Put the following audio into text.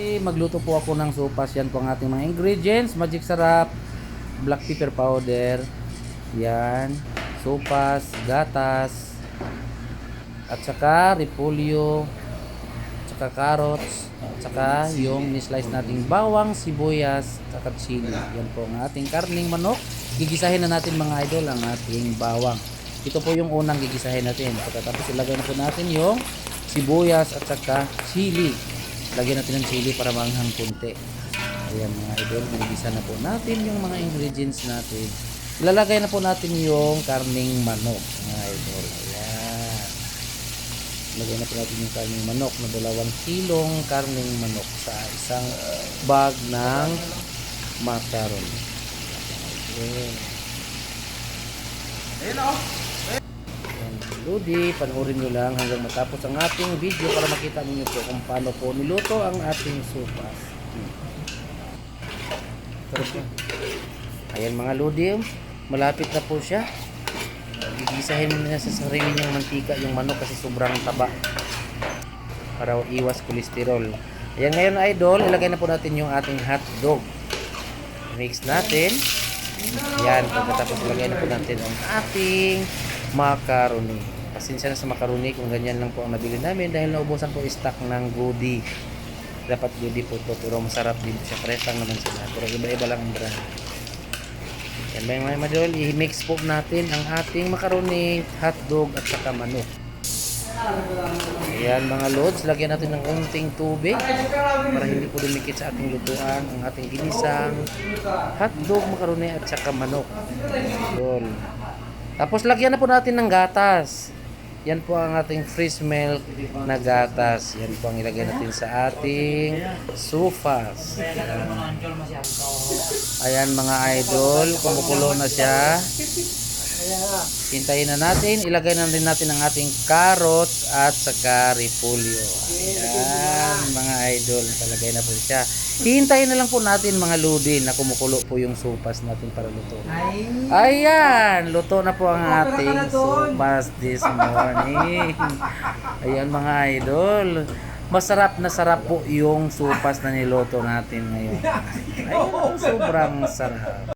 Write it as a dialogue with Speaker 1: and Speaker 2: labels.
Speaker 1: Magluto po ako ng sopas. Yan po ang ating mga ingredients. Magic sarap, black pepper powder, yan, sopas, gatas, at saka repolyo, at saka carrots, at saka yung ni-slice nating bawang, sibuyas, at saka chili. Yan po ang ating karning manok. Gigisahin na natin mga idol ang ating bawang. Ito po yung unang gigisahin natin. Pagkatapos ilagay na po natin yung sibuyas at saka chili. Lagyan natin ng chili para manghang kunti. Ayan mga idol, nagisa na po natin yung mga ingredients natin. Ilalagay na po natin yung karning manok mga idol. Ayan. Lagay na po natin yung karning manok na dalawang kilong karning manok sa isang bag ng macaron. Ayan. Ayan, Lodi, panoorin nyo lang hanggang matapos ang ating video para makita ninyo po kung paano po niluto ang ating sopas. Ayan mga Lodi, malapit na po siya. Gigisahin na sa sarili niyang mantika yung manok kasi sobrang taba para iwas kolesterol. Ayan ngayon idol, ilagay na po natin yung ating hot dog. Mix natin. Yan, pagkatapos ilagay na po natin ang ating macaroni. Pasensya na sa macaroni kung ganyan lang po ang nabili namin dahil naubusan po stock ng goodie. Dapat goodie po to pero masarap din siya. Pares lang naman sila. Pero iba-iba lang ang brand. Yan ba yung mga madol? I-mix po natin ang ating macaroni, hotdog at saka manok. Ayan mga loads, lagyan natin ng konting tubig para hindi po dumikit sa ating lutuan ang ating ginisang hotdog, macaroni at saka manok. Yun. Tapos lagyan na po natin ng gatas. Yan po ang ating fresh milk na gatas. Yan po ang ilagay natin sa ating sufas. Ayan. Ayan mga idol, kumukulo na siya. Hintayin na natin. Ilagay na rin natin ang ating carrots at saka repolyo. Ayan, mga idol. Talagay na po siya. Hihintayin na lang po natin mga ludi na kumukulo po yung sopas natin para luto. Ayan, luto na po ang ating sopas this morning. Ayan mga idol. Masarap na sarap po yung sopas na niluto natin ngayon. Ayan, sobrang sarap.